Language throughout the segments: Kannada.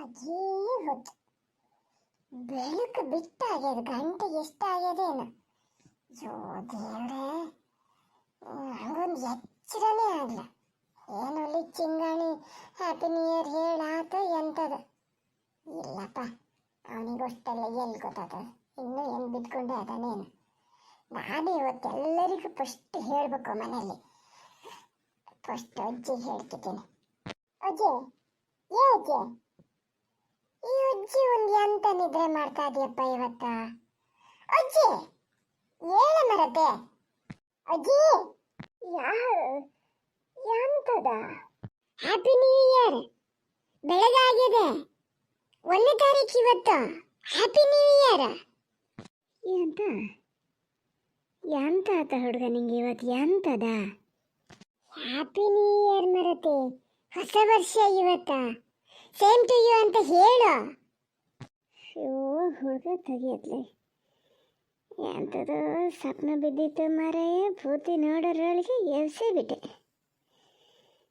ಅಜ್ಜಿ ಹೊತ್ತು ಬೆಳಕು ಬಿಟ್ಟಾಗ್ಯದ, ಗಂಟೆ ಎಷ್ಟಾಗ್ಯದೇನು. ಜೋ ದೇವ್ರೆ, ಹಂಗೊಂದು ಎಚ್ಚರನೇ ಆಗಲ್ಲ ಏನು ಅಲ್ಲಿ ಚಿಂಗಾಣಿ ಹ್ಯಾಪಿ ನ್ಯೂ ಇಯರ್ ಹೇಳಾತ ಎಂತದ. ಇಲ್ಲಪ್ಪ, ಅವನಿಗೋಷ್ಟೆಲ್ಲ ಎಲ್ಲಿ ಗೊತ್ತಾಗ್ತದೆ ಇನ್ನೂ ಏನು ಬಿದ್ಕೊಂಡೆ ಅದಾನೇನು ನಾನು ಇವತ್ತೆಲ್ಲರಿಗೂ ಫಸ್ಟ್ ಹೇಳಬೇಕು ಮನೆಯಲ್ಲಿ. ಫಸ್ಟ್ ಅಜ್ಜಿ ಹೇಳ್ತಿದ್ದೀನಿ. ಅಜ್ಜಿ, ಏ ಅಜ್ಜಿ? ಈ ಅಜ್ಜಿ ಒಂದು ಎಂತ ನಿದ್ರೆ ಮಾಡ್ತಾ ಇದೆಯಪ್ಪ ಇವತ್ತ? ಅಜ್ಜಿ, ಏಳ ಮರತೆ? ಅಜ್ಜಿ ಯಾರು ಎಂತದ? ಹ್ಯಾಪಿ ನ್ಯೂ ಇಯರ್ ಬೆಳಗಾಗಿದೆ. ಒಂದನೇ ತಾರೀಕು ಇವತ್ತು. ಹ್ಯಾಪಿ ನ್ಯೂ ಇಯರ್ ಎಂತ? ಎಂತ ಆತ ಹುಡುಗ ನಿಂಗೆ ಇವತ್ತು? ಎಂತದ? ಹ್ಯಾಪಿ ನ್ಯೂ ಇಯರ್ ಮರತೆ. ಹೊಸ ವರ್ಷ ಇವತ್ತ. ಸೇಮ್ ಟು ಯು ಅಂತ ಹೇಳು. ಅಯ್ಯೋ ಹುಡುಗ ತೆಗಿಯತ್ಲೆ ಎಂಥದ್ದು ಸ್ವಪ್ನ ಬಿದ್ದಿತ್ತು ಮಾರಾಯ. ಪೂರ್ತಿ ನೋಡೋರೊಳಗೆ ಎಸೆ ಬಿಟ್ಟೆ.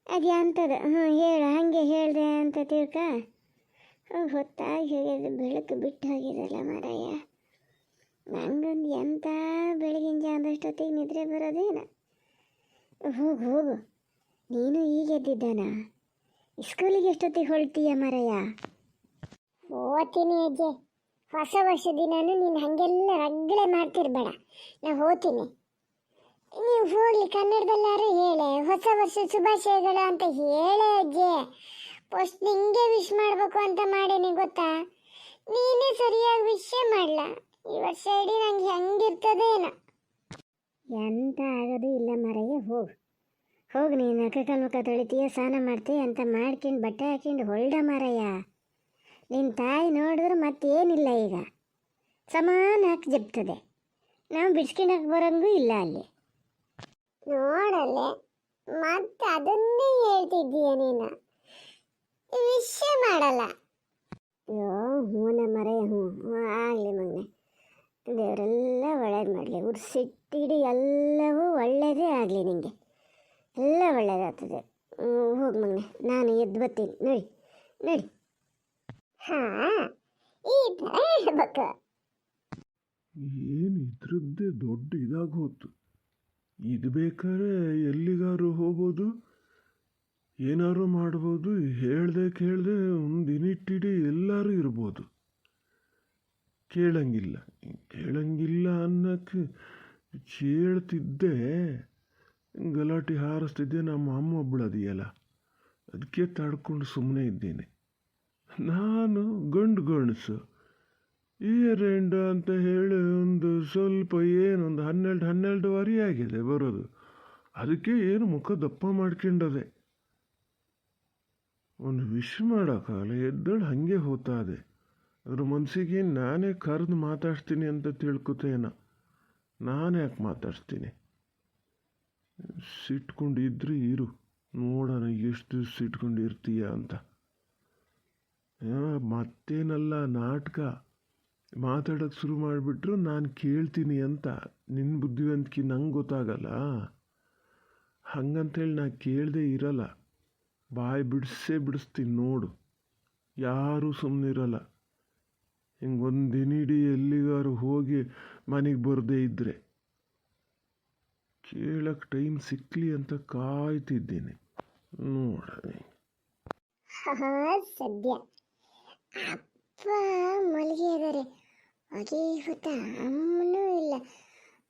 ಅದು ಎಂಥದ್ದು ಹ್ಞೂ ಹೇಳು, ಹಾಗೆ ಹೇಳಿದೆ ಅಂತ ತಿಳ್ಕ. ಹೊತ್ತಾಗಿ ಹೋಗಿದೆ ಬೆಳಕು ಬಿಟ್ಟು ಹೋಗಿದಲ್ಲ ಮಾರಾಯ. ನಂಗೊಂದು ಎಂಥ ಬೆಳಗಿನ ಜಾವದಷ್ಟೊತ್ತಿಗೆ ನಿದ್ರೆ ಬರೋದೇನ? ಹೋಗು ಹೋಗು. ನೀನು ಈಗ ಎದ್ದಿದ್ದಾನ ಸ್ಕೂಲಿಗೆ ಎಷ್ಟೊತ್ತಿಗೆ ಹೊಳ್ತೀಯ ಮರಯ್ಯ ಓದ್ತೀನಿ ಅಜ್ಜೆ. ಹೊಸ ವರ್ಷ ದಿನಾನು ನೀನು ಹಾಗೆಲ್ಲ ರಗ್ಳೆ ಮಾಡ್ತಿರ್ಬೇಡ. ನಾ ಹೋಗ್ತೀನಿ. ನೀವು ಹೋಗ್ಲಿ ಕನ್ನಡದಲ್ಲಾರು ಹೇಳೆ. ಹೊಸ ವರ್ಷ ಶುಭಾಶಯಗಳು ಅಂತ ಹೇಳೆ ಅಜ್ಜೆ. ಫಸ್ಟ್ ನಿಂಗೆ ವಿಶ್ ಮಾಡಬೇಕು ಅಂತ ಮಾಡೇನಿ, ಗೊತ್ತಾ? ನೀನೇ ಸರಿಯಾಗಿ ವಿಷಯ ಮಾಡಲ್ಲ ಈ ವರ್ಷ ಇಡೀ ನಂಗೆ ಹೆಂಗಿರ್ತದೇನೋ. ಎಂತ ಆಗೋದು ಇಲ್ಲ ಮರಯ್ಯ ಹೋಗು. ಹೋಗಿ ನೀನು ಅಕ್ಕ ಮುಖ ತೊಳಿತೀಯ ಸ್ನಾನ ಮಾಡ್ತೀಯ ಅಂತ ಮಾಡ್ಕೊಂಡು ಬಟ್ಟೆ ಹಾಕೊಂಡು ಹೊಲ್ಡ ಮಾರಯ್ಯ. ನಿನ್ನ ತಾಯಿ ನೋಡಿದ್ರೆ ಮತ್ತೇನಿಲ್ಲ ಈಗ. ಸಮಾನ ಹಾಕಿ ಜಪ್ತದೆ. ನಾವು ಬಿಡ್ಸ್ಕೊಂಡಕ್ಕೆ ಬರೋಂಗೂ ಇಲ್ಲ ಅಲ್ಲಿ. ನೋಡಲೆ ಮತ್ತೆ ಅದನ್ನೇ ಹೇಳ್ತಿದ್ದೀಯ ನೀನು. ವಿಷಯ ಮಾಡಲ್ಲ. ಅಯ್ಯೋ ಹೂನ ಮರೆಯ ಹ್ಞೂ ಆಗಲಿ ಮಗನೆ. ದೇವರೆಲ್ಲ ಒಳ್ಳೇದು ಮಾಡಲಿ. ಉರ್ಸಿಟ್ಟಿಡಿ ಎಲ್ಲವೂ ಒಳ್ಳೆಯದೇ ಆಗಲಿ ನಿಮಗೆ ಎಲ್ಲ ಒಳ್ಳೆಯದಾಗ್ತದೆ ಹೋಗಿ ಮಗನೆ, ನಾನು ಎದ್ದು ಬರ್ತೀನಿ. ನೋಡಿ ನೋಡಿ. ಹಾಂ, ಈ ಹೇಳ್ಬೇಕು. ಏನು ಇದ್ರದ್ದೇ ದೊಡ್ಡ ಇದಾಗೋತು ಇದು ಬೇಕಾದ್ರೆ ಎಲ್ಲಿಗಾರು ಹೋಗ್ಬೋದು. ಏನಾರು ಮಾಡ್ಬೋದು. ಹೇಳ್ದೆ ಕೇಳ್ದೆ ಒಂದು ಇನಿಟ್ಟಿಡಿ ಎಲ್ಲರೂ ಇರ್ಬೋದು. ಕೇಳಂಗಿಲ್ಲ. ಕೇಳಂಗಿಲ್ಲ ಅನ್ನಕ್ಕೆ ಕೇಳ್ತಿದ್ದೆ ಗಲಾಟೆ ಹಾರಿಸ್ತಿದ್ದೆ, ನಮ್ಮ ಅಮ್ಮ ಒಬ್ಬಳು ಅದಕ್ಕೆ ತಡ್ಕೊಂಡು ಸುಮ್ಮನೆ ಇದ್ದೀನಿ. ನಾನು ಗಂಡು ಗಣಸು ಇಯರ್ ಎಂಡ್ ಅಂತ ಹೇಳಿ ಒಂದು ಸ್ವಲ್ಪ ಏನೊಂದು ಹನ್ನೆರಡು ಹನ್ನೆರಡುವರೆ ಆಗಿದೆ ಬರೋದು. ಅದಕ್ಕೆ ಏನು ಮುಖ ದಪ್ಪ ಮಾಡ್ಕೊಂಡದೆ. ಒಂದು ವಿಶ್ ಮಾಡೋಕ್ಕಾಗಲ್ಲ, ಎದ್ದಳು ಹಾಗೆ ಹೋತಾದೆ. ಅದ್ರ ಮನಸ್ಸಿಗೆ ನಾನೇ ಕರೆದು ಮಾತಾಡ್ತೀನಿ ಅಂತ ತಿಳ್ಕೊತೇನ. ನಾನು ಯಾಕೆ ಮಾತಾಡ್ತೀನಿ? ಸಿಟ್ಕೊಂಡು ಇದ್ರೆ ಇರು. ನೋಡೋಣ ಎಷ್ಟು ದಿವ್ಸ ಇಟ್ಕೊಂಡಿರ್ತೀಯ ಅಂತ ಮತ್ತೇನಲ್ಲ ನಾಟಕ. ಮಾತಾಡೋಕ್ಕೆ ಶುರು ಮಾಡಿಬಿಟ್ರು ನಾನು ಕೇಳ್ತೀನಿ ಅಂತ. ನಿನ್ನ ಬುದ್ಧಿವಂತಿಕೆ ನಂಗೆ ಗೊತ್ತಾಗಲ್ಲ. ಹಂಗಂತೇಳಿ ನಾ ಕೇಳದೆ ಇರಲ್ಲ. ಬಾಯಿ ಬಿಡಿಸೇ ಬಿಡಿಸ್ತೀನಿ ನೋಡು. ಯಾರೂ ಸುಮ್ಮನೆ ಇರಲ್ಲ ಹಿಂಗೆ ಒಂದು ದಿನಿಡೀ ಎಲ್ಲಿಗಾರು ಹೋಗಿ ಮನೆಗೆ ಬರದೇ ಇದ್ದರೆ ಕೇಳಕ್ಕೆ ಟೈಮ್ ಸಿಕ್ಕಲಿ ಅಂತ ಕಾಯ್ತಿದ್ದೀನಿ. ನೋಡಿ ಹಾ, ಸದ್ಯ. ಅಪ್ಪ ಮಲಗಿದ್ದಾರೆ ಅದೇ ಹೊತ್ತ ಅಮ್ಮನೂ ಇಲ್ಲ.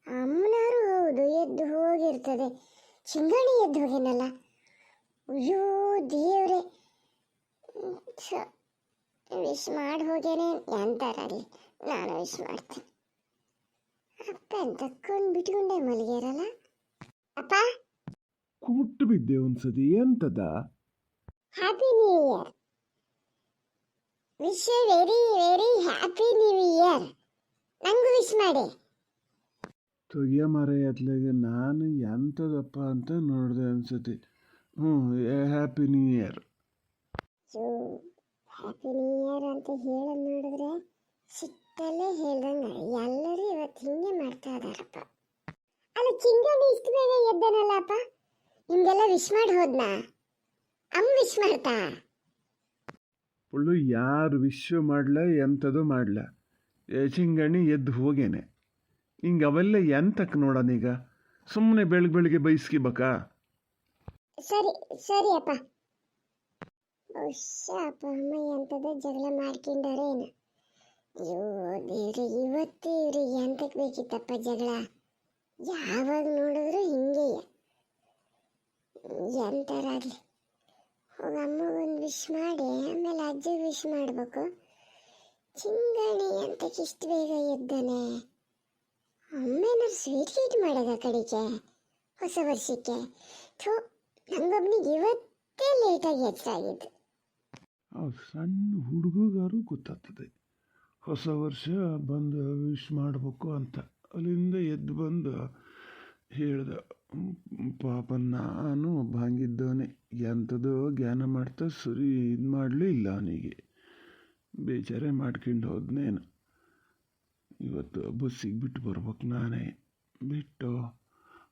ಅಮ್ಮನಾರು ಹೌದು, ಎದ್ದು ಹೋಗಿರ್ತದೆ. ಚಿಂಗಾಣಿ ಎದ್ದು ಹೋಗಿನಲ್ಲ? ಅಯ್ಯೋ, ದೇವ್ರೆ. ವಿಶ್ ಮಾಡಿ ಹೋಗ್ಯಾನೆ ಎಂತಾರಲ್ಲಿ? ನಾನು ವಿಶ್ ಮಾಡ್ತೀನಿ. ಅಪ್ಪ ತಕ್ಕೊಂಡು ಬಿಟ್ಕೊಂಡೆ ಮಲಗ್ಯಾರಲ್ಲ? ಅಪ್ಪ? ಕುಟ್ಟು ಬಿದ್ದೆ ಒಂದ್ಸತಿ ಎಂತದ? Happy new year wish very very happy new year ನಂಗೂ ವಿಶ್ ಮಾಡಿ. ತೊಯ್ಯ ಮರ ಎತ್ಲಾಗೆ ನಾನು ಎಂತದಪ್ಪ ಅಂತ ನೋಡಿದೆ ಅನ್ಸತಿ ಹ್ಞೂ happy new year happy new year ಅಂತ ಹೇಳೋದು ನೋಡಿದ್ರೆ ಸಿಟ್ಟಲ್ಲೇ ಹೇಳ್ದಂಗೆ. ಎಲ್ಲರೂ ಇವತ್ತು ಹಿಂಗೆ ಮಾಡ್ತಾ ಇದಾರಪ್ಪ. ಅಲ್ಲ ಚಿಂಗಡಿ ಇಷ್ಟು ಬೇಗ ಎದ್ದನಲ್ಲಪ್ಪ? ನಿಮ್ಗೆಲ್ಲ ವಿಶ್ ಮಾಡಿ ಹೋದ್ನಾ? ಅಮ್ಮ ವಿಶ್ ಮಾಡ್ತಾ? ಪುಳ್ಳು ಯಾರು ವಿಶ್ವ ಮಾಡ್ಲ ಎಂಥದ್ದು ಮಾಡ್ಲ. ಚಿಂಗಣಿ ಎದ್ದು ಹೋಗೇನೆ. ಹಿಂಗೆ ಅವೆಲ್ಲ ಎಂತಕ್ಕೆ ನೋಡೋಣೀಗ ಸುಮ್ಮನೆ ಬೆಳಗ್ಗೆ ಬೆಳಿಗ್ಗೆ ಬೈಸ್ಕಿಬೇಕಾ? ಸರಿ ಸರಿ ಅಪ್ಪ. ಬಹುಶಃ ಅಪ್ಪ ಅಮ್ಮ ಎಂತದ ಜಗಳ ಮಾಡ್ಕೊಂಡಾರೇನು. ಅಯ್ಯೋ ದೇವ್ರಿ ಇವತ್ತು ಇವ್ರಿಗೆ ಎಂತಕ್ಕೆ ಬೇಕಿತ್ತಪ್ಪ ಜಗಳ? ಯಾವಾಗ ನೋಡಿದ್ರು ಹಿಂಗೆ ಎಂಥರಾಗಲಿ ಹೋಗಿ ಅಮ್ಮಗೊಂದು ವಿಶ್ ಮಾಡಿ, ಆಮೇಲೆ ಅಜ್ಜಿಗೆ ವಿಶ್ ಮಾಡಬೇಕು. ಚಿಂಗಾಣಿ ಅಂತ ಇಷ್ಟು ಬೇಗ ಎದ್ದಾನೆ. ಅಮ್ಮೇನಾರು ಸ್ವೀಟ್ ಗೀಟ್ ಮಾಡೋದ ಕಡೆಗೆ, ಹೊಸ ವರ್ಷಕ್ಕೆ. ಥೂ, ನಂಗೊಬ್ನಿಗೆ ಇವತ್ತೇ ಲೇಟಾಗಿ ಹೆಚ್ಚಾಗಿದ್ದು ಸಣ್ಣ ಹುಡುಗಗಾರು ಗೊತ್ತಾಗ್ತದೆ. ಹೊಸ ವರ್ಷ ಬಂದು ವಿಶ್ ಮಾಡಬೇಕು ಅಂತ. ಅಲ್ಲಿಂದ ಎದ್ದು ಬಂದು ಹೇಳ್ದ, ಪಾಪ ನಾನು ಒಬ್ಬ ಹಂಗಿದ್ದವನೇ ಎಂಥದೋ ಜ್ಞಾನ ಮಾಡ್ತಾ ಸರಿ ಇದು ಮಾಡಲೂ ಇಲ್ಲ ಅವನಿಗೆ. ಬೇಜಾರೇ ಮಾಡ್ಕೊಂಡು ಹೋದ್ನೇನು? ಇವತ್ತು ಬಸ್ಸಿಗೆ ಬಿಟ್ಟು ಬರ್ಬೇಕು ನಾನೇ. ಬಿಟ್ಟು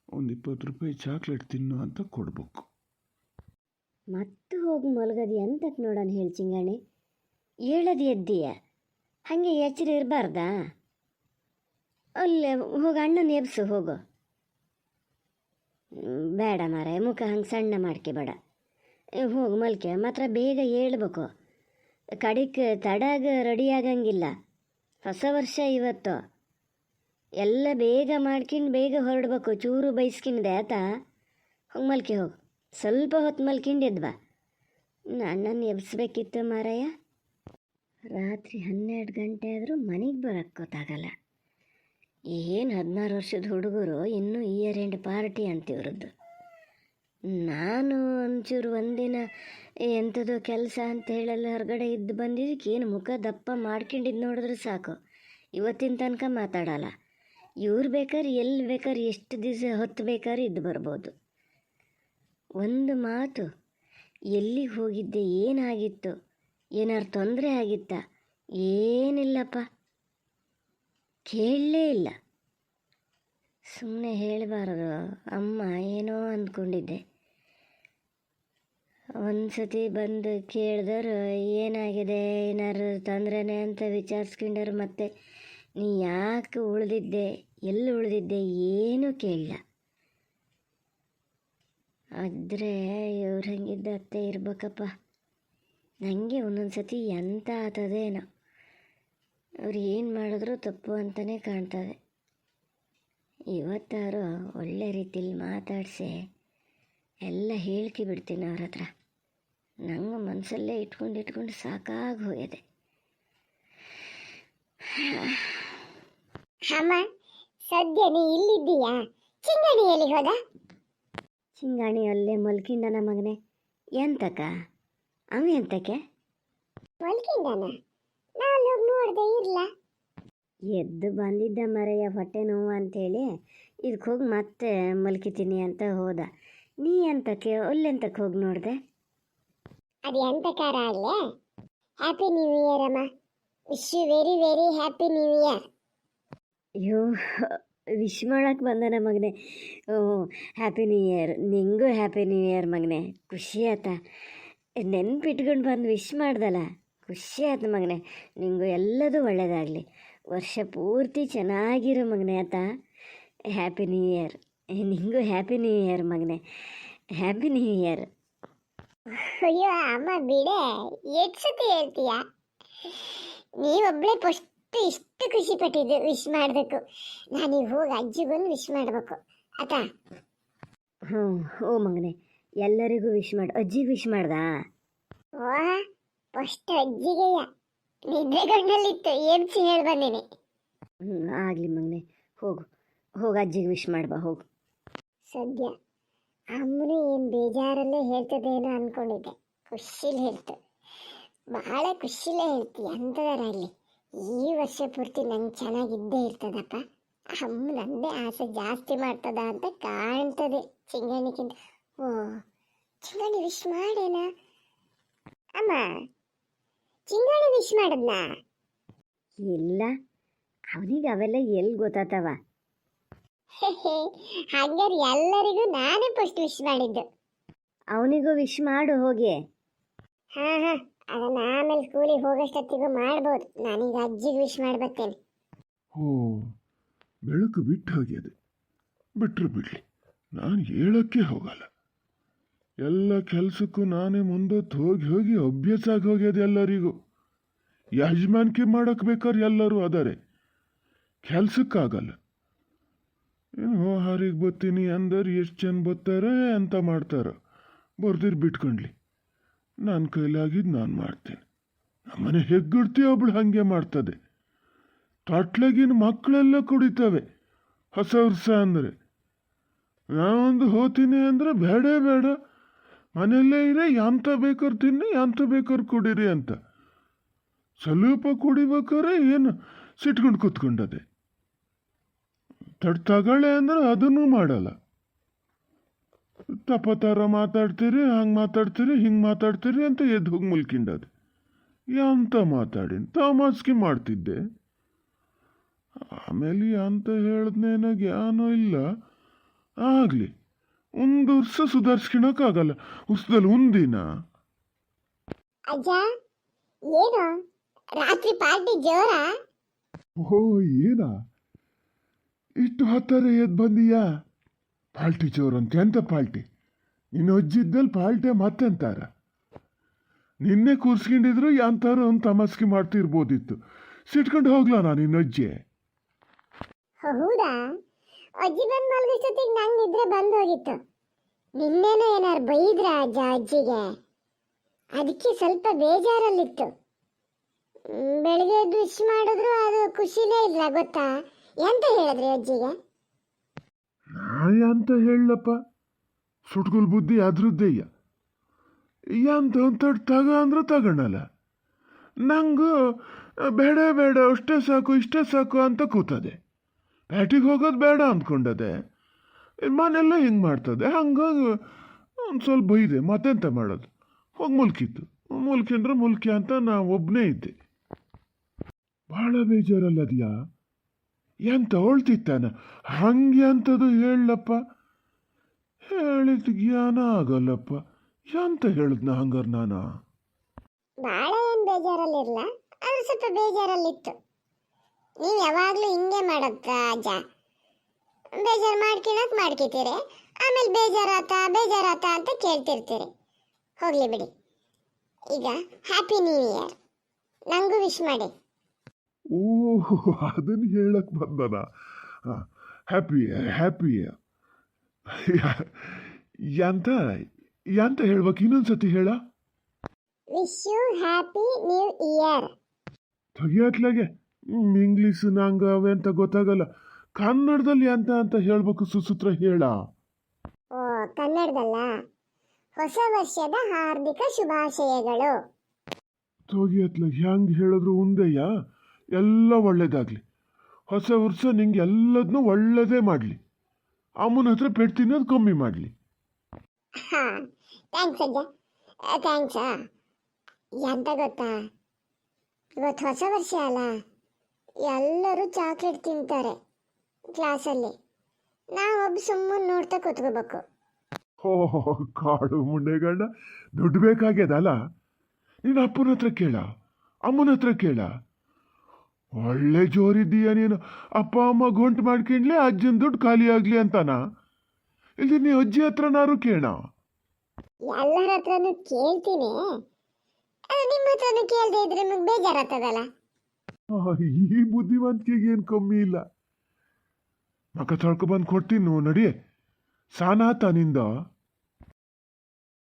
ಒಂದು ಇಪ್ಪತ್ತು ರೂಪಾಯಿ ಚಾಕ್ಲೇಟ್ ತಿನ್ನು ಅಂತ ಕೊಡ್ಬೇಕು. ಮತ್ತೆ ಹೋಗಿ ಮಲಗದಿ ಅಂತಕ್ಕೆ ನೋಡೋಣ ಹೇಳಿ ಚಿಂಗಾಣಿ? ಹೇಳದಿ ಎದ್ದೀಯ? ಹಾಗೆ ಎಚ್ಚರ ಇರಬಾರ್ದಾ? ಅಲ್ಲೇ ಹೋಗಿ, ಅಣ್ಣನ ಎಬ್ಸು, ಹೋಗು. ಬೇಡ ಮಾರ ಮುಖ ಹಂಗೆ ಸಣ್ಣ ಮಾಡ್ಕೆ ಬೇಡ. ಹೋಗಿ, ಮಲ್ಕೆ ಮಾತ್ರ ಬೇಗ ಹೇಳ್ಬೇಕು. ಕಡಿಕ್ ತಡಾಗ ರೆಡಿ ಆಗಂಗಿಲ್ಲ. ಹೊಸ ವರ್ಷ ಇವತ್ತು. ಎಲ್ಲ ಬೇಗ ಮಾಡ್ಕೊಂಡು ಬೇಗ ಹೊರಡ್ಬೇಕು, ಚೂರು ಬೈಸ್ಕಿಂದೆ ಆತಾ ಹೋಗಿ, ಮಲ್ಕೆ, ಹೋಗು. ಸ್ವಲ್ಪ ಹೊತ್ತು ಮಲ್ಕೊಂಡಿದ್ವಾ ಅಣ್ಣನ ಎಬ್ಸ್ಬೇಕಿತ್ತು ಮಾರಾಯ. ರಾತ್ರಿ ಹನ್ನೆರಡು ಗಂಟೆ ಆದರೂ ಮನೆಗೆ ಬರೋಕ್ಕೆ ಗೊತ್ತಾಗಲ್ಲ. ಏನು ಹದಿನಾರು ವರ್ಷದ ಹುಡುಗರು ಇನ್ನೂ ಇಯರ್ ಎಂಡ್ ಪಾರ್ಟಿ ಅಂತಿವ್ರದ್ದು ನಾನು ಒಂಚೂರು ಒಂದಿನ ಎಂಥದೋ ಕೆಲಸ ಅಂತ ಹೇಳಲ್ಲ ಹೊರಗಡೆ ಇದ್ದು ಬಂದಿದ್ದಕ್ಕೆ ಏನು ಮುಖ ದಪ್ಪ ಮಾಡ್ಕೊಂಡಿದ್ದು ನೋಡಿದ್ರೆ ಸಾಕು. ಇವತ್ತಿನ ತನಕ ಮಾತಾಡಲ್ಲ. ಇವ್ರು ಬೇಕಾದ್ರೆ ಎಲ್ಲಿ ಬೇಕಾದ್ರೆ ಎಷ್ಟು ದಿವಸ ಹೊತ್ತು ಬೇಕಾದ್ರೆ ಇದ್ದು ಬರ್ಬೋದು. ಒಂದು ಮಾತು, ಎಲ್ಲಿಗೆ ಹೋಗಿದ್ದೆ ಏನಾಗಿತ್ತು, ಏನಾರು ತೊಂದರೆ ಆಗಿತ್ತಾ? ಏನಿಲ್ಲಪ್ಪ. ಕೇಳಲೇ ಇಲ್ಲ. ಸುಮ್ಮನೆ ಹೇಳಬಾರ್ದು. ಅಮ್ಮ ಏನೋ ಅಂದ್ಕೊಂಡಿದ್ದೆ. ಒಂದು ಸತಿ ಬಂದು ಕೇಳಿದ್ರು, ಏನಾಗಿದೆ? ಏನಾರು ತೊಂದರೆನೇ ಅಂತ ವಿಚಾರಿಸ್ಕೊಂಡರು ಮತ್ತೆ ನೀ ಯಾಕೆ ಉಳಿದಿದ್ದೆ? ಎಲ್ಲಿ ಉಳಿದಿದ್ದೆ? ಏನೂ ಕೇಳಲ್ಲ. ಆದರೆ ಇವ್ರು ಹಂಗಿದ್ದ ಅತ್ತೆ ಇರ್ಬೇಕಪ್ಪ. ನನಗೆ ಒಂದೊಂದು ಸತಿ ಎಂಥ ಆತದೇನೋ. ಅವ್ರು ಏನು ಮಾಡಿದ್ರು ತಪ್ಪು ಅಂತಲೇ ಕಾಣ್ತದೆ. ಇವತ್ತಾರು ಒಳ್ಳೆ ರೀತಿಲಿ ಮಾತಾಡಿಸಿ ಎಲ್ಲ ಹೇಳ್ಕಿ ಬಿಡ್ತೀನಿ ಅವ್ರ ಹತ್ರ. ನಂಗೆ ಮನಸ್ಸಲ್ಲೇ ಇಟ್ಕೊಂಡು ಇಟ್ಕೊಂಡು ಸಾಕಾಗಿ ಹೋಗಿದೆ. ಅಮ್ಮ ಸದ್ಯ ನೀ ಇಲ್ಲಿದ್ದೀಯಾ? ಚಿಂಗಾಣಿ ಎಲ್ಲಿ ಹೋದ? ಚಿಂಗಾಣಿ ಅಲ್ಲೇ ಮಲ್ಕಿಂಡನ ಮಗನೇ. ಎಂತಕ್ಕ? ಅವ ಎಂತಕ್ಕೆ? ಮಲ್ಕಿಂಡನ ನಾನು ನೋಡ್ದೆ ಇಲ್ಲ ಎದ್ದು ಬಂದಿದ್ದ ಮರೆಯ ಹೊಟ್ಟೆ ನೋವು ಅಂತೇಳಿ ಇದಕ್ಕೆ ಹೋಗಿ ಮತ್ತೆ ಮಲ್ಕಿತೀನಿ ಅಂತ ಹೋದ. ನೀ ಎಂತಕ್ಕೆ ಅಲ್ಲೆಂತಕ್ಕೆ ಹೋಗಿ ನೋಡಿದೆ? ಅದು ಎಂತ ಕಾರ ಆಗ್ಲೇ? ಹ್ಯಾಪಿ ನ್ಯೂ ಇಯರ್ ಅಮ್ಮ. Wish you very very happy new year ಅಯ್ಯೋ ವಿಶ್ ಮಾಡೋಕ್ಕೆ ಬಂದನ ಮಗನೆ. ಓ ಹ್ಯಾಪಿ ನ್ಯೂ ಇಯರ್ ನಿಂಗೂ ಹ್ಯಾಪಿ ನ್ಯೂ ಇಯರ್ ಮಗನೆ. ಖುಷಿ ಆತ. ನೆನ್ಪಿಟ್ಕೊಂಡು ಬಂದು ವಿಶ್ ಮಾಡ್ದಲ್ಲ ಖುಷಿ ಆಯ್ತು ಮಗನೇ. ನಿಂಗೂ ಎಲ್ಲದೂ ಒಳ್ಳೆಯದಾಗಲಿ ವರ್ಷ ಪೂರ್ತಿ ಚೆನ್ನಾಗಿರು ಮಗನೇ ಆತ. ಹ್ಯಾಪಿ ನ್ಯೂ ಇಯರ್ ನಿಂಗೂ ಹ್ಯಾಪಿ ನ್ಯೂ ಇಯರ್ ಮಗನೇ. ಹ್ಯಾಪಿ ನ್ಯೂ ಇಯರ್ ಅಯ್ಯೋ ಅಮ್ಮ ಬಿಡೆ. ಎಷ್ಟು ಸತಿ ಹೇಳ್ತೀಯ? ನೀವೊಬ್ಬಳೇ ಫಸ್ಟ್ ಇಷ್ಟು ಖುಷಿ ಪಟ್ಟಿದ್ದು ವಿಶ್ ಮಾಡಬೇಕು ನಾನೀಗ ಹೋಗಿ ಅಜ್ಜಿಗೊಂದು ವಿಶ್ ಮಾಡಬೇಕು. ಆತಾ? ಹ್ಞೂ ಓ ಮಗನೇ. ಎಲ್ಲರಿಗೂ ವಿಶ್ ಮಾಡು. ಅಜ್ಜಿಗೆ ವಿಶ್ ಮಾಡ್ದಾ? ಓಹ ಫಸ್ಟ್ ಅಜ್ಜಿಗೆಯ ನಿದ್ರೆಗಣ್ಣಲ್ಲಿತ್ತು ಎಬ್ಸಿ ಹೇಳಿ ಬಂದೀನಿ ಹ್ಞೂ ಆಗಲಿ ಮಗನೆ ಹೋಗು ಹೋಗಿ ಅಜ್ಜಿಗೆ ವಿಶ್ ಮಾಡ್ಬಾ ಹೋಗು. ಸದ್ಯ ಅಮ್ಮನು ಏನು ಬೇಜಾರಲ್ಲೇ ಹೇಳ್ತದೇನೋ ಅನ್ಕೊಂಡಿದ್ದೆ. ಖುಷಿಲಿ ಹೇಳ್ತು. ಭಾಳ ಖುಷಿಲೇ ಹೇಳ್ತಿ ಅಂಥದಾರಾಗಲಿ ಈ ವರ್ಷ ಪೂರ್ತಿ ನಂಗೆ ಚೆನ್ನಾಗಿದ್ದೇ ಇರ್ತದಪ್ಪ. ಅಮ್ಮ ನಂದೇ ಆಸೆ ಜಾಸ್ತಿ ಮಾಡ್ತದ ಅಂತ ಕಾಣ್ತದೆ ಚಿಂಗಣಿಗಿಂತ ಓ ಚಿಂಗಾಣಿ ವಿಶ್ ಮಾಡೇನಾ? ಅಮ್ಮ ಚಿಂಗಣಿ ವಿಶ್ ಮಾಡದ್ನಾ? ಇಲ್ಲ ಅವನಿಗೆ ಅವೆಲ್ಲ ಎಲ್ಲಿ ಗೊತ್ತಾತವ? ಹಂಗಾರೆ ಎಲ್ಲರಿಗೂ ನಾನೇ ಫಸ್ಟ್ ವಿಶ್ ಮಾಡಿದ್ದು. ಅವನಿಗೂ ವಿಶ್ ಮಾಡು ಹೋಗಿ. ಹಾ ಹಾ ಅದನ್ನ ಆಮೇಲೆ ಸ್ಕೂಲಿಗೆ ಹೋಗೋಷ್ಟೊತ್ತಿಗೂ ಮಾಡ್ಬೋದು. ನಾನೀಗ ಅಜ್ಜಿಗೆ ವಿಶ್ ಮಾಡಿ ಬರ್ತೇನೆ ಓ ಬೆಳಕು ಬಿಟ್ಟು ಹೋಗ್ಯದೆ ಬಿಟ್ಟರು ಬಿಡಲಿ ನಾನು ಹೇಳೋಕ್ಕೆ ಹೋಗಲ್ಲ. ಎಲ್ಲ ಕೆಲಸಕ್ಕೂ ನಾನೇ ಮುಂದೊತ್ತು ಹೋಗಿ ಹೋಗಿ ಅಭ್ಯಾಸ ಆಗಿ ಹೋಗ್ಯದ ಎಲ್ಲರಿಗೂ. ಯಜಮಾನ್ಕಿ ಮಾಡಕ್ಕೆ ಬೇಕಾದ್ರೆ ಎಲ್ಲರೂ ಅದಾರೆ ಕೆಲ್ಸಕ್ಕಾಗಲ್ಲ. ಏನು ಹಾರಿಗೆ ಬತ್ತೀನಿ ಅಂದರೆ ಎಷ್ಟು ಜನ ಬತ್ತಾರೆ ಅಂತ ಮಾಡ್ತಾರೆ ಬರ್ದಿರ್ ಬಿಟ್ಕೊಂಡ್ಲಿ. ನನ್ನ ಕೈಲಾಗಿದ್ದು ನಾನು ಮಾಡ್ತೇನೆ. ನಮ್ಮನೆ ಹೆಗ್ಗಡ್ತಿ ಒಬ್ಳು ಹಾಗೆ ಮಾಡ್ತದೆ. ತೊಟ್ಲಾಗಿನ ಮಕ್ಕಳೆಲ್ಲ ಕುಡಿತವೆ. ಹೊಸ ವರ್ಷ ಅಂದರೆ. ನಾವೊಂದು ಹೋತೀನಿ ಅಂದರೆ ಬೇಡ ಬೇಡ. ಮನೆಯಲ್ಲೇ ಇರೇ, ಎಂಥ ಬೇಕಾದ್ರೆ ತಿನ್ನಿ, ಎಂಥ ಬೇಕಾದ್ರೆ ಕುಡೀರಿ ಅಂತ. ಸ್ವಲ್ಪ ಕುಡಿಬೇಕಾದ್ರೆ ಏನು ಸಿಟ್ಕೊಂಡು ಕೂತ್ಕೊಂಡದೆ. ತಡ್ ತಗೊಳ್ಳೆ ಅಂದ್ರೆ ಅದನ್ನು ಮಾಡಲ್ಲ. ತಪ್ಪ ಥರ ಮಾತಾಡ್ತೀರಿ, ಹಂಗೆ ಮಾತಾಡ್ತೀರಿ, ಹಿಂಗೆ ಮಾತಾಡ್ತೀರಿ ಅಂತ ಎದ್ದು ಹೋಗಿ ಮುಲ್ಕಿಂಡದೆ. ಎಂತ ಮಾತಾಡಿ, ತಮಾಸ್ಕಿ ಮಾಡ್ತಿದ್ದೆ. ಆಮೇಲೆ ಅಂತ ಹೇಳಿದ್ನೇನ ಜ್ಞಾನ ಇಲ್ಲ. ಆಗಲಿ. ಒಂದು ವರ್ಷ ಸುಧಾರಿಸ್ಕೊಳಕ್ಕಾಗಲ್ಲ ವರ್ಷದಲ್ಲಿ ಒಂದಿನ ಅಜ್ಜ ಏನು? ರಾತ್ರಿ ಪಾರ್ಟಿ ಜೋರ? ಓ ಏನಾ? ಇಷ್ಟು ಹತ್ತರ ಎದ್ದು ಬಂದೀಯಾ? ಪಾಲ್ಟಿ ಚೋರ್ ಅಂತ ಎಂತ ಪಾಲ್ಟಿ ನಿನ್ನ ಅಜ್ಜಿದ್ದಲ್ಲಿ ಪಾಲ್ಟಿ ಮತ್ತೆಂತಾರ? ನಿನ್ನೆ ಕೂರ್ಸ್ಕೊಂಡಿದ್ರು ಎಂತಾರು ಒಂದು ತಮಾಸ್ಕೆ ಮಾಡ್ತಿರ್ಬೋದಿತ್ತು. ಸಿಟ್ಕೊಂಡು ಹೋಗ್ಲಾ ನಾನು ನಿನ್ನ ಅಜ್ಜಿ ಹೌದಾ? ಅಜ್ಜಿ ಬಂದು ಮಲಗಿಷ್ಟೊತ್ತಿಗೆ ನಂಗೆ ನಿದ್ರೆ ಬಂದು ಹೋಗಿತ್ತು. ನಿನ್ನೇನೋ ಏನಾರು ಬೈದ್ರ ಅಜ್ಜ ಅಜ್ಜಿಗೆ? ಅದಕ್ಕೆ ಸ್ವಲ್ಪ ಬೇಜಾರಲ್ಲಿತ್ತು. ಬೆಳಗ್ಗೆ ಎದ್ದು ವಿಶ್ ಮಾಡಿದ್ರು ಅದು ಖುಷಿನೇ ಇಲ್ಲ, ಗೊತ್ತಾ? ಎಂತ ಹೇಳಿದ್ರಿ ಅಜ್ಜಿಗೆ? ಅಂತ ಹೇಳಪ್ಪ. ಸುಟ್ಗುಲ್ ಬುದ್ಧಿ ಅದ್ರದ್ದೇಯ ಎಂತ ಅಂತ ತಗ ಅಂದ್ರೆ ತಗೊಳಲ್ಲ ನಂಗೂ ಬೇಡ ಬೇಡ, ಅಷ್ಟೇ ಸಾಕು, ಇಷ್ಟೇ ಸಾಕು ಅಂತ ಕೂತದೆ. ಪ್ಯಾಟಿಗೆ ಹೋಗೋದು ಬೇಡ ಅಂದ್ಕೊಂಡದೆ ಮನೆಲ್ಲ ಹಿಂಗೆ ಮಾಡ್ತದೆ. ಹಂಗಾಗಿ ಒಂದು ಸ್ವಲ್ಪ ಬೈದೆ ಮತ್ತೆಂತ ಮಾಡೋದು? ಹೋಗಿ ಮುಲ್ಕಿತ್ತು. ಮುಲ್ಕಿಂದ್ರೆ ಮುಲ್ಕಿ ಅಂತ ನಾ ಒಬ್ಬನೇ ಇದ್ದೆ. ಭಾಳ ಬೇಜಾರಲ್ಲದ್ಯಾ? ಎಂತ ಹೊಳ್ತಿತ್ತಾನ ಹಂಗೆ ಅಂತದು ಹೇಳಪ್ಪ. ಹೇಳಿದ ಜ್ಞಾನ ಆಗಲ್ಲಪ್ಪ. ಎಂತ ಹೇಳಿದ್ನ ಹಂಗಾರ ನಾನು? ಬೇಜಾರಲ್ಲಿರಲ್ಲ ಸ್ವಲ್ಪ ಬೇಜಾರಲ್ಲಿತ್ತು. ನೀವು ಯಾವಾಗಲೂ ಹಿಂಗೆ ಮಾಡಕ್ಕ ಅಜ್ಜ? ಬೇಜಾರು ಮಾಡ್ಕೊಳಕ್ ಮಾಡ್ಕೊತೀರಿ? ಆಮೇಲೆ ಬೇಜಾರಾತ ಬೇಜಾರಾತ ಅಂತ ಕೇಳ್ತಿರ್ತೀರಿ. ಹೋಗಲಿ ಬಿಡಿ. ಈಗ ಹ್ಯಾಪಿ ನ್ಯೂ ಇಯರ್ ನನಗೂ ವಿಶ್ ಮಾಡಿ. ಓಹ್ ಅದನ್ನು ಹೇಳಕ್ ಬಂದನ? ಹ್ಯಾಪಿ ಹ್ಯಾಪಿ ಎಂತ ಎಂತ ಹೇಳ್ಬೇಕು? ಇನ್ನೊಂದ್ಸತಿ ಹೇಳ. Wish you happy new year ತೆಗಿಯತ್ಲಾಗೆ English ನಂಗೆ ಅವೆ ಅಂತ ಗೊತ್ತಾಗಲ್ಲ. ಕನ್ನಡದಲ್ಲಿ ಅಂತ ಅಂತ ಹೇಳ್ಬೇಕು ಸುಸೂತ್ರ ಹೇಳ. ಓ ಕನ್ನಡದಲ್ಲ? ಹೊಸ ವರ್ಷದ ಹಾರ್ದಿಕ ಶುಭಾಶಯಗಳು. ತೋಗಿಯತ್ಲ ಹೆಂಗೆ ಹೇಳಿದ್ರು ಉಂದಯ್ಯ? ಎಲ್ಲ ಒಳ್ಳೇದಾಗ್ಲಿ. ಹೊಸ ವರ್ಷ ನಿಂಗೆ ಎಲ್ಲದನ್ನು ಒಳ್ಳೇದೇ ಮಾಡಲಿ. ಅಮ್ಮನ ಹತ್ರ ಪೆಟ್ಟು ತಿನ್ನೋದು ಕಮ್ಮಿ ಮಾಡಲಿ. ಹಾಂ ಥ್ಯಾಂಕ್ಸ್ ಅಜ್ಜ. ಥ್ಯಾಂಕ್ಸಾ ಎಂತ ಗೊತ್ತಾ? ಇವತ್ತು ಹೊಸ ವರ್ಷ ಅಲ್ಲ? ಎಲ್ಲರೂ ಚಾಕ್ಲೇಟ್ ತಿಂತಾರೆ ಕ್ಲಾಸಲ್ಲಿ ನಾವೊಬ್ಬ ಸುಮ್ಮನೆ ನೋಡ್ತಾ ಕೂತ್ಕೋಬೇಕು. ಹೋ ಕಾಡು ಮುಂಡೆಗಣ್ಣ ದುಡ್ಡು ಬೇಕಾಗ್ಯದಲ್ಲ? ನೀನು ಅಪ್ಪನ ಹತ್ರ ಕೇಳ ಅಮ್ಮನ ಹತ್ರ ಕೇಳ. ಒಳ್ಳೆ ಜೋರಿದ್ದೀಯ ನೀನು. ಅಪ್ಪ ಅಮ್ಮ ಗೊಂಟು ಮಾಡ್ಕೊಂಡ್ಲೆ ಅಜ್ಜನ ದುಡ್ಡು ಖಾಲಿ ಆಗ್ಲಿ ಅಂತಾನ? ಇಲ್ಲಿ ನೀ ಅಜ್ಜಿ ಹತ್ರನಾರು ಕೇಳ. ಎಲ್ಲರ ಹತ್ರನೂ ಕೇಳ್ತೀನಿ. ನಿಮ್ಮ ಹತ್ರನೂ ಕೇಳದೆ ಇದ್ರೆ ನಿಮಗೆ ಬೇಜಾರಾಗ್ತದಲ್ಲ? ಈ ಬುದ್ಧಿವಂತಿಕೆಗೆ ಏನು ಕಮ್ಮಿ ಇಲ್ಲ. ಮಕ್ಕ ತೊಳ್ಕೊಬಂದು ಕೊಡ್ತೀನಿ ನೀವು ನಡಿ ಸಾನಾತ ನಿಂದ